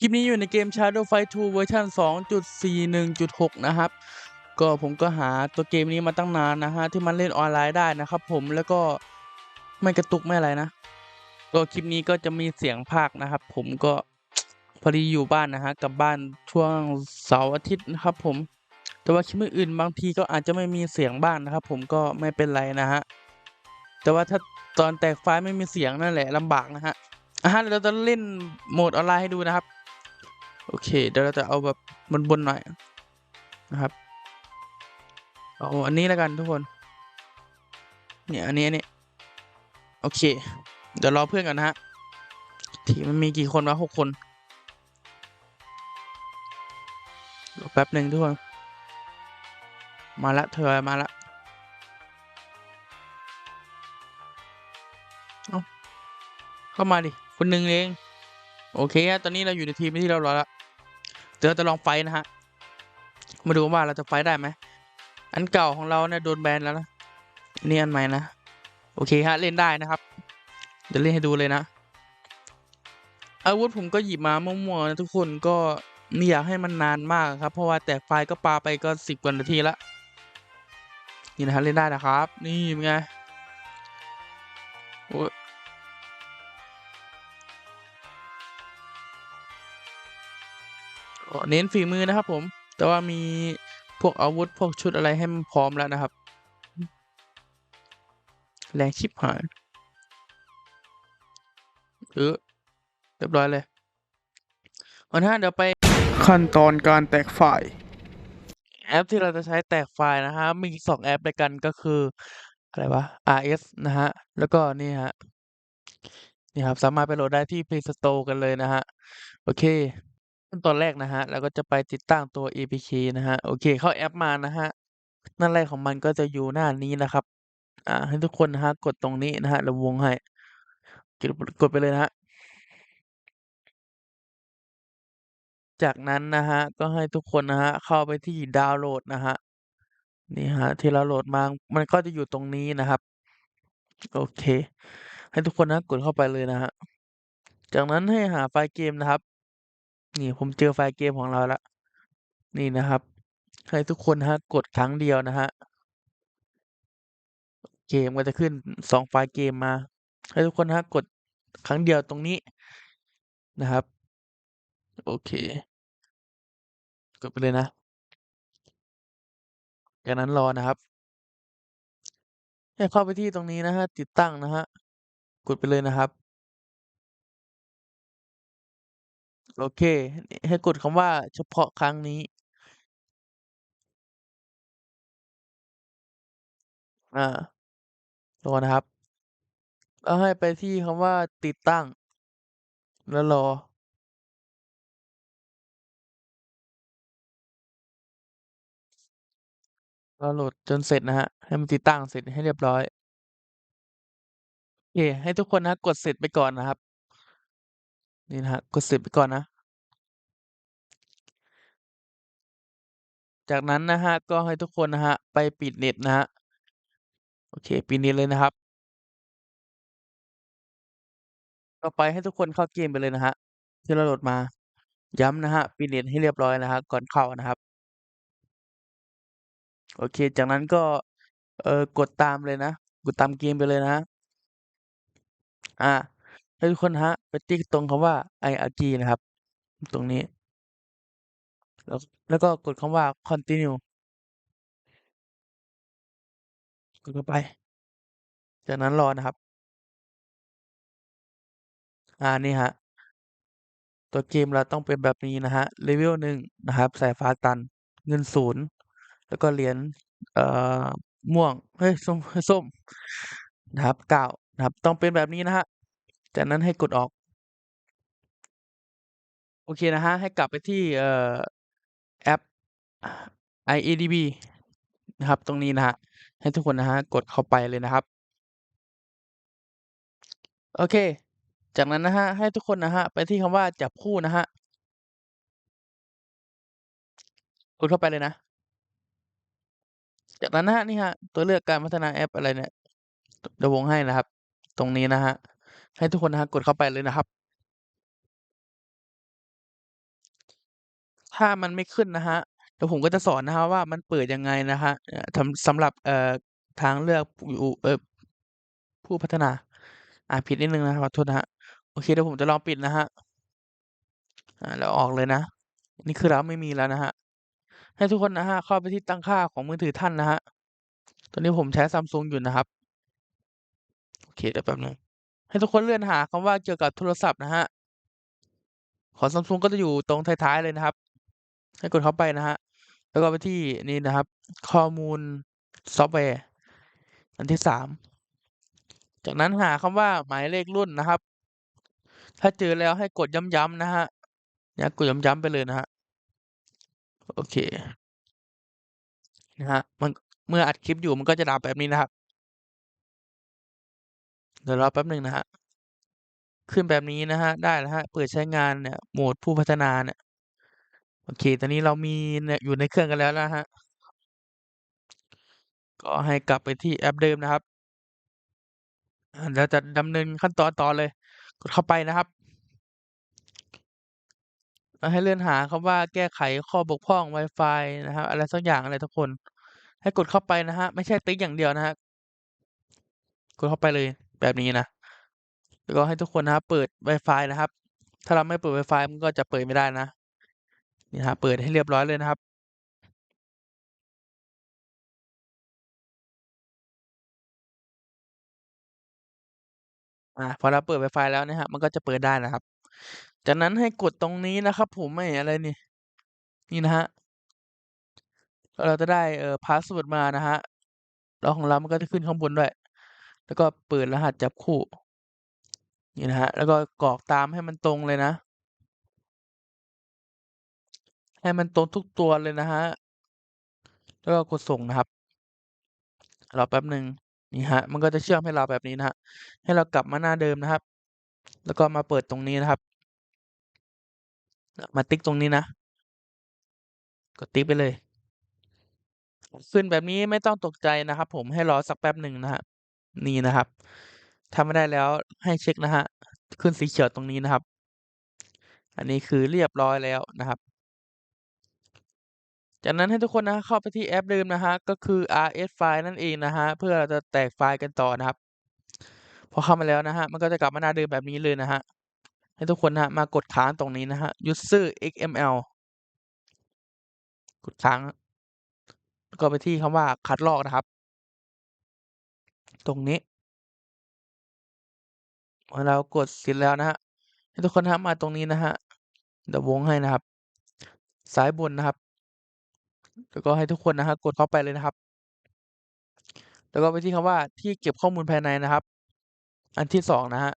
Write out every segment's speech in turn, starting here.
คลิปนี้อยู่ในเกม Shadow Fight 2 เวอร์ชัน2.41.6 นะครับ ก็ผมก็หาตัวเกมนี้มาตั้งนานนะฮะ ที่มันเล่นออนไลน์ได้นะครับผมแล้วก็ไม่กระตุกไม่อะไรนะ ก็คลิปนี้ก็จะมีเสียงภาคนะครับ ผมก็พอดีอยู่บ้านนะฮะกลับบ้านช่วงเสาร์อาทิตย์นะครับผม แต่ว่าคลิปอื่นบางทีก็อาจจะไม่มีเสียงบ้างนะครับ ผมก็ไม่เป็นไรนะฮะ แต่ว่าถ้าตอนแตกไฟล์ไม่มีเสียงนั่นแหละลำบากนะฮะอะฮะเราจะเล่นโหมดออนไลน์ให้ดูนะครับ โอเค เดี๋ยวเราจะเอาแบบบนๆหน่อยนะครับ เอาอันนี้แล้วกันทุกคน เนี่ยอันนี้อันนี้โอเค เดี๋ยวรอเพื่อนกันนะฮะ ทีมมันมีกี่คนวะหกคนรอแป๊บหนึ่งทุกคน มาละเธอมาละเอาเข้ามาดิ คนหนึ่งเอง โอเคฮะตอนนี้เราอยู่ในทีมที่เรารอแล้ว เดี๋ยวเราจะลองไฟนะฮะ มาดูว่าเราจะไฟได้ไหม อันเก่าของเราเนี่ยโดนแบนแล้วนะ นี่อันใหม่นะ โอเคฮะเล่นได้นะครับ เดี๋ยวเล่นให้ดูเลยนะ อาวุธผมก็หยิบมามั่วๆนะทุกคนก็ไม่อยากให้มันนานมากครับ เพราะว่าแตกไฟก็ปาไปก็สิบกว่านาทีละ นี่นะฮะเล่นได้นะครับ นี่เป็นไงโอ้ เน้นฝีมือนะครับ ผม แต่ว่ามีพวกอาวุธพวกชุดอะไรให้มันพร้อมแล้วนะครับ แรงชิบหายเออเรียบร้อยเลยวันห้าเดี๋ยวไปขั้นตอนการแตกไฟล์แอปที่เราจะใช้แตกไฟล์นะฮะมีสองแอปด้วยกันก็คือ อะไรวะ RS นะฮะ แล้วก็นี่ฮะ นี่ครับ สามารถไปโหลดได้ที่ Play Store กันเลยนะฮะ โอเค ขั้นตอนแรกนะฮะเราก็จะไปติดตั้งตัว APK นะฮะโอเค เข้าแอปมานะฮะหน้าแรกของมันก็จะอยู่หน้านี้นะครับ อ่า ให้ทุกคนนะฮะกดตรงนี้นะฮะเราวงให้ กดกดไปเลยนะฮะจากนั้นนะฮะ ก็ให้ทุกคนนะฮะ เข้าไปที่ดาวน์โหลดนะฮะ นี่ฮะ ที่เราโหลดมา มันก็จะอยู่ตรงนี้นะครับ โอเค ให้ทุกคนนะกดเข้าไปเลยนะฮะ จากนั้นให้หาไฟล์เกมนะครับ นี่ผมเจอไฟล์เกมของเราแล้ว นี่นะครับ ให้ทุกคนฮะกดครั้งเดียวนะฮะเกมก็จะขึ้นสองไฟล์เกมมา ให้ทุกคนฮะกดครั้งเดียวตรงนี้นะครับ โอเค กดไปเลยนะ จากนั้นรอนะครับ ให้เข้าไปที่ตรงนี้นะฮะติดตั้งนะฮะกดไปเลยนะครับ โอเค ให้กดคำว่าเฉพาะครั้งนี้ อ่ารอนะครับ แล้วให้ไปที่คำว่าติดตั้ง แล้วรอ รอโหลดจนเสร็จนะฮะ ให้มันติดตั้งเสร็จให้เรียบร้อยโอเคให้ทุกคนนะกดเสร็จไปก่อนนะครับ นี่นะฮะกดสร็จไปก่อนนะ จากนั้นนะฮะก็ให้ทุกคนนะฮะไปปิดเน็ตนะฮะโอเคปิดเน็ตเลยนะครับ ต่อไปให้ทุกคนเข้าเกมไปเลยนะฮะที่เราโหลดมา ย้ำนะฮะปิดเน็ตให้เรียบร้อยนะครับก่อนเข้านะครับโอเค จากนั้นก็ เออกดตามเลยนะ กดตามเกมไปเลยนะ อ่า ให้ทุกคนฮะไปติ๊กตรงคำว่า I agree นะครับ ตรงนี้ แล้วแล้วก็กดคำว่า continue กดเข้าไป จากนั้นรอนะครับ อ่านี่ครับตัวเกมเราต้องเป็นแบบนี้นะครับ level 1นะครับสายฟ้าตันเงิน0แล้วก็เหรียญเอ่อม่วง เฮ้ย ส้มส้มนะครับ9นะครับ ต้องเป็นแบบนี้นะครับ จากนั้นให้กดออก โอเคนะครับให้กลับไปที่เอ่อแอป iADB นะครับ ตรงนี้นะครับให้ทุกคนนะครับกดเข้าไปเลยนะครับ โอเค จากนั้นนะครับให้ทุกคนนะครับไปที่คำว่าจับคู่นะครับกดเข้าไปเลยนะ จากนั้นนะครับนี่ครับตัวเลือกการพัฒนาแอปอะไรเนี่ยเดี๋ยววงให้นะครับ ตรงนี้นะครับ ให้ทุกคนนะครับกดเข้าไปเลยนะครับ ถ้ามันไม่ขึ้นนะครับเดี๋ยวผมก็จะสอนนะครับว่ามันเปิดยังไงนะครับเอ่อทำสำหรับเอ่อทางเลือกอยู่เอ่อผู้พัฒนา อ่าผิดนิดนึงนะครับขอโทษนะครับโอเคเดี๋ยวผมจะลองปิดนะครับอ่าแล้วออกเลยนะ นี่คือเราไม่มีแล้วนะครับให้ทุกคนนะครับเข้าไปที่ตั้งค่าของมือถือท่านนะครับตอนนี้ผมใช้ Samsung อยู่นะครับ โอเคเดี๋ยวแป๊บหนึ่ง ให้ทุกคนเลื่อนหาคำว่าเกี่ยวกับโทรศัพท์นะครับของ Samsung ก็จะอยู่ตรงท้ายๆเลยนะครับ ให้กดเข้าไปนะครับแล้วก็ไปที่นี่นะครับ ข้อมูลซอฟต์แวร์ อันที่3จากนั้นหาคำว่าหมายเลขรุ่นนะครับ ถ้าเจอแล้วให้กดย้ำๆนะครับเนี่ยกดย้ำๆไปเลยนะครับโอเค นะครับมันเมื่ออัดคลิปอยู่มันก็จะดับแบบนี้นะครับ เดี๋ยวรอแป๊บหนึ่งนะครับขึ้นแบบนี้นะครับได้แล้วครับเปิดใช้งานเนี่ย โหมดผู้พัฒนาเนี่ย โอเค ตอนนี้เรามีเนี่ยอยู่ในเครื่องกันแล้วนะครับก็ให้กลับไปที่แอปเดิมนะครับอ่าจะดำเนินขั้นตอนต่อเลย กดเข้าไปนะครับแล้วให้เลื่อนหาคำว่าแก้ไขข้อบกพร่องไวฟายนะครับ อะไรสักอย่างนั่นแหละทุกคน ให้กดเข้าไปนะครับไม่ใช่ติ๊กอย่างเดียวนะครับกดเข้าไปเลย แบบนี้นะ แล้วก็ให้ทุกคนนะครับ เปิดไวฟายนะครับ ถ้าเราไม่เปิดไวฟายมันก็จะเปิดไม่ได้นะ นี่ครับเปิดให้เรียบร้อยเลยนะครับ อ่าพอเราเปิดไวฟายแล้วนะครับมันก็จะเปิดได้นะครับ จากนั้นให้กดตรงนี้นะครับ ผมไอ้อะไรนี่ นี่นะครับแล้วเราจะได้เอ่อพาสเวิร์ดมานะครับแล้วของเรามันก็จะขึ้นข้างบนด้วย แล้วก็เปิดรหัสจับคู่นี่นะครับแล้วก็กรอกตามให้มันตรงเลยนะ ให้มันตรงทุกตัวเลยนะครับแล้วก็กดส่งนะครับรอแป๊บหนึ่งนี่ครับมันก็จะเชื่อมให้เราแบบนี้นะครับให้เรากลับมาหน้าเดิมนะครับ แล้วก็มาเปิดตรงนี้นะครับ มาติ๊กตรงนี้นะกดติ๊กไปเลย ขึ้นแบบนี้ไม่ต้องตกใจนะครับ ผมให้รอสักแป๊บหนึ่งนะครับ นี่นะครับ ถ้าไม่ได้แล้วให้เช็กนะครับขึ้นสีเขียวตรงนี้นะครับ อันนี้คือเรียบร้อยแล้วนะครับ จากนั้นให้ทุกคนนะเข้าไปที่แอปเดิมนะครับก็คือ RS ไฟล์นั่นเองนะครับเพื่อเราจะแตกไฟล์กันต่อนะครับ พอเข้ามาแล้วนะครับมันก็จะกลับมาหน้าเดิมแบบนี้เลยนะครับให้ทุกคนนะครับมากดค้างตรงนี้นะครับ user XML กดค้างแล้วก็ไปที่คำว่าคัดลอกนะครับ ตรงนี้พอเรากดเสร็จแล้วนะครับให้ทุกคนนะมาตรงนี้นะครับเดี๋ยววงให้นะครับ ซ้ายบนนะครับ แล้วก็ให้ทุกคนนะครับกดเข้าไปเลยนะครับ แล้วก็ไปที่คำว่าที่เก็บข้อมูลภายในนะครับ อันที่2นะครับ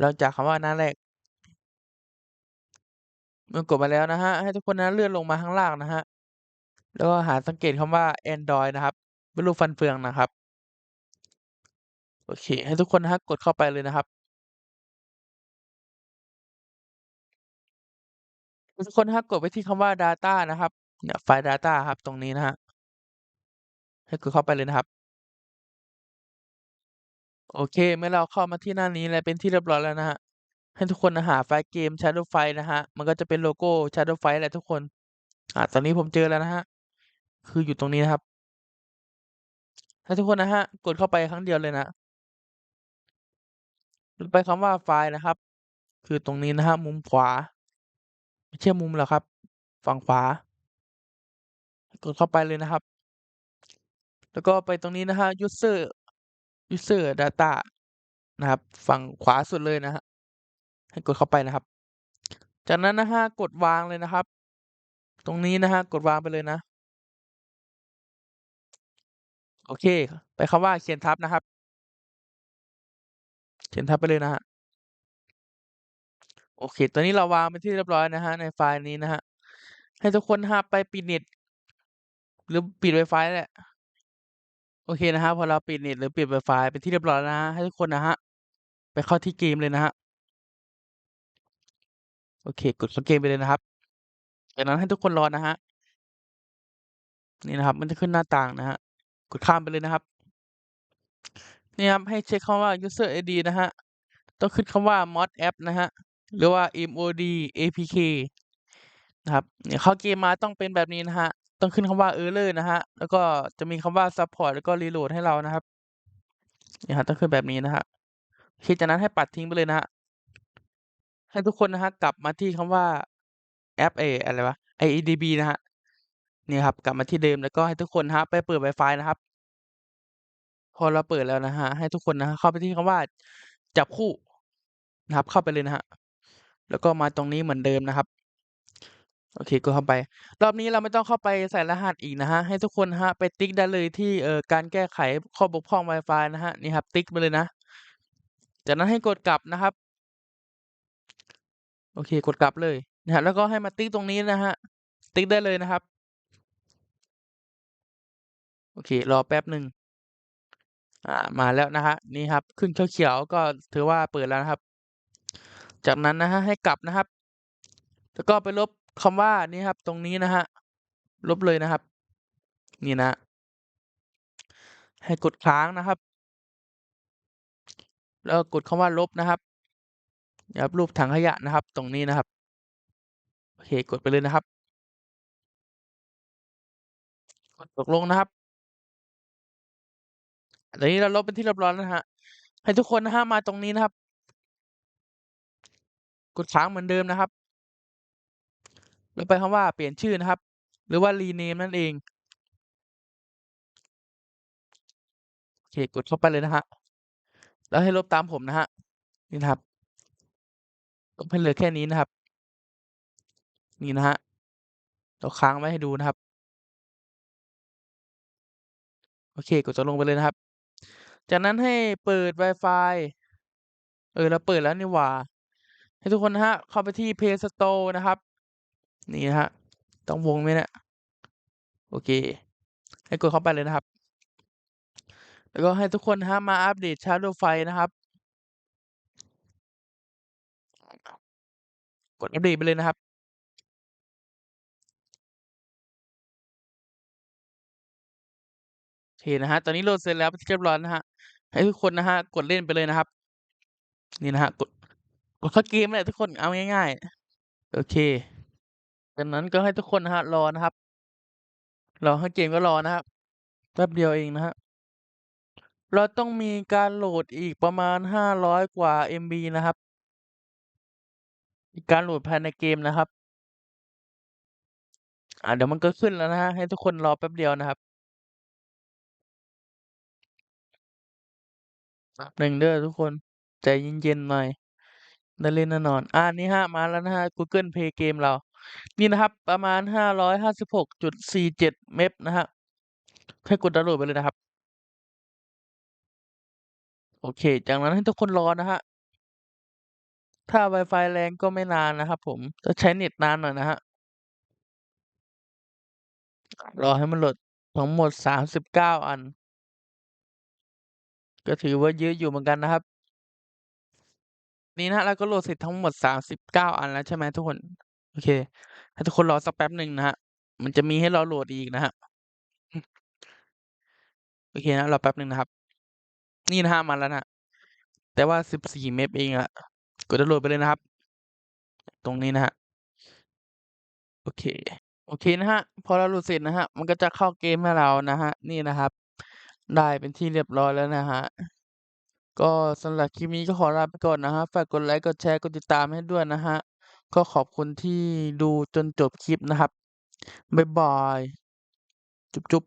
หลังจากคำว่าหน้าแรกเมื่อกดมาแล้วนะครับให้ทุกคนนะเลื่อนลงมาข้างล่างนะครับแล้วก็หาสังเกตคำว่าแอนดรอยนะครับเป็นรูปฟันเฟืองนะครับ โอเค ให้ทุกคนนะครับกดเข้าไปเลยนะครับทุกคนนะครับกดไปที่คำว่า data นะครับเนี่ยไฟล์ data ครับตรงนี้นะครับให้กดเข้าไปเลยนะครับ โอเค เมื่อเราเข้ามาที่หน้านี้แล้วเป็นที่เรียบร้อยแล้วนะครับให้ทุกคนนะหาไฟล์เกม Shadowfly นะครับมันก็จะเป็นโลโก้ Shadowfly แหละทุกคนอ่าตอนนี้ผมเจอแล้วนะครับคืออยู่ตรงนี้นะครับให้ทุกคนนะครับกดเข้าไปครั้งเดียวเลยนะ ไปคำว่าไฟล์นะครับ คือตรงนี้นะครับมุมขวา ไม่ใช่มุมหรอกครับ ฝั่งขวา กดเข้าไปเลยนะครับ แล้วก็ไปตรงนี้นะครับ user user data นะครับ ฝั่งขวาสุดเลยนะครับให้กดเข้าไปนะครับ จากนั้นนะครับกดวางเลยนะครับ ตรงนี้นะครับกดวางไปเลยนะ โอเค ไปคำว่าเขียนทับนะครับ เขียนทับไปเลยนะครับโอเค ตอนนี้เราวางเป็นที่เรียบร้อยนะครับในไฟล์นี้นะครับให้ทุกคนนะครับไปปิดเน็ตหรือปิดไวฟแหละ โอเคนะครับพอเราปิดเน็ตหรือปิดไวฟายเป็นที่เรียบร้อยนะครับให้ทุกคนนะครับไปเข้าที่เกมเลยนะครับโอเค กดเข้าเกมไปเลยนะครับ จากนั้นให้ทุกคนรอนะครับนี่นะครับ มันจะขึ้นหน้าต่างนะครับกดข้ามไปเลยนะครับ นี่ครับให้เช็กคำว่า user ID นะครับต้องขึ้นคำว่า mod app นะครับหรือว่า mod apk นะครับเข้าเกมมาต้องเป็นแบบนี้นะครับต้องขึ้นคำว่า Error นะครับแล้วก็จะมีคำว่าซัปพอร์ตแล้วก็ reload ให้เรานะครับนี่ยครับต้องขึ้นแบบนี้นะครับโอเคจากนั้นให้ปัดทิ้งไปเลยนะครับให้ทุกคนนะครับกลับมาที่คำว่าแอปเอ่ออะไรวะ iedb นะครับเนี่ครับ กลับมาที่เดิมแล้วก็ให้ทุกคนนะไปเปิด Wi-Fi นะครับ พอเราเปิดแล้วนะครับให้ทุกคนนะครับเข้าไปที่คำว่าจับคู่นะครับ เข้าไปเลยนะครับแล้วก็มาตรงนี้เหมือนเดิมนะครับ โอเคกดเข้าไป รอบนี้เราไม่ต้องเข้าไปใส่รหัสอีกนะครับให้ทุกคนนะไปติ๊กได้เลยที่เอ่อการแก้ไขข้อบกพร่อง Wi-Fi นะครับนี่ครับ ติ๊กไปเลยนะ จากนั้นให้กดกลับนะครับ โอเค กดกลับเลยนะครับแล้วก็ให้มาติ๊กตรงนี้นะครับติ๊กได้เลยนะครับ โอเค รอแป๊บหนึ่ง อ่ามาแล้วนะครับนี่ครับขึ้นเขียวๆก็ถือว่าเปิดแล้วนะครับ จากนั้นนะครับให้กลับนะครับ แล้วก็ไปลบคำว่านี่ครับ ตรงนี้นะครับลบเลยนะครับ นี่นะ ให้กดค้างนะครับ แล้วกดคำว่าลบนะครับนี่ยครับรูปถังขยะนะครับ ตรงนี้นะครับโอเคกดไปเลยนะครับ กดตกลงนะครับ ตอนนี้เราลบเป็นที่เรียบร้อยแล้วนะครับให้ทุกคนนะครับมาตรงนี้นะครับ กดค้างเหมือนเดิมนะครับ แล้วไปคำว่าเปลี่ยนชื่อนะครับ หรือว่า rename นั่นเอง โอเค กดเข้าไปเลยนะครับแล้วให้ลบตามผมนะครับนี่นะครับ ลบให้เหลือแค่นี้นะครับ นี่นะครับเราค้างไว้ให้ดูนะครับ โอเค กดตกลงไปเลยนะครับ จากนั้นให้เปิด Wi-Fi เออเราเปิดแล้วนี่หว่า ให้ทุกคนนะครับเข้าไปที่ Play Store นะครับ นี่นะต้องวงไหมเนี่ย?โอเค ให้กดเข้าไปเลยนะครับ แล้วก็ให้ทุกคนนะครับมาอัปเดต Shadowfly นะครับ กดอัปเดตไปเลยนะครับ โอเคนะครับตอนนี้โหลดเสร็จแล้วเรียบร้อยนะครับให้ทุกคนนะครับกดเล่นไปเลยนะครับ นี่นะครับกด กดเข้าเกมนั่นแหละทุกคน เอาง่ายๆ โอเค จากนั้นก็ให้ทุกคนนะครับรอนะครับ รอเข้าเกมก็รอนะครับ แป๊บเดียวเองนะครับเราต้องมีการโหลดอีกประมาณ500กว่า MB นะครับ การโหลดภายในเกมนะครับ อ่าเดี๋ยวมันก็ขึ้นแล้วนะครับให้ทุกคนรอแป๊บเดียวนะครับ แป๊บหนึ่งเด้อทุกคน ใจเย็นๆหน่อยได้เล่นแน่นอน อ่านี่ครับมาแล้วนะครับ Google Play เกมเรา นี่นะครับ ประมาณ 556.47 เมกนะครับให้กดดาวน์โหลดไปเลยนะครับ โอเค จากนั้นให้ทุกคนรอนะครับถ้า Wi-Fi แรงก็ไม่นานนะครับผม จะใช้เน็ตนานหน่อยนะครับรอให้มันโหลดทั้งหมด 39 อัน ก็ถือว่าเยอะอยู่เหมือนกันนะครับ นี่นะครับเราก็โหลดเสร็จทั้งหมด39อันแล้วใช่ไหมทุกคน โอเคให้ทุกคนรอสักแป๊บหนึ่งนะครับมันจะมีให้เราโหลดอีกนะครับอืมโอเคนะรอแป๊บหนึ่งนะครับ นี่นะครับมาแล้วนะแต่ว่า14เมกเองอะกดดาวน์โหลดไปเลยนะครับ ตรงนี้นะครับโอเค โอเคนะครับพอเราโหลดเสร็จนะครับมันก็จะเข้าเกมให้เรานะครับนี่นะครับ ได้เป็นที่เรียบร้อยแล้วนะฮะ ก็สำหรับคลิปนี้ก็ขอลาไปก่อนนะฮะ ฝากกดไลค์ กดแชร์ กดติดตามให้ด้วยนะฮะ ก็ขอบคุณที่ดูจนจบคลิปนะครับ บ๊ายบาย จุ๊บ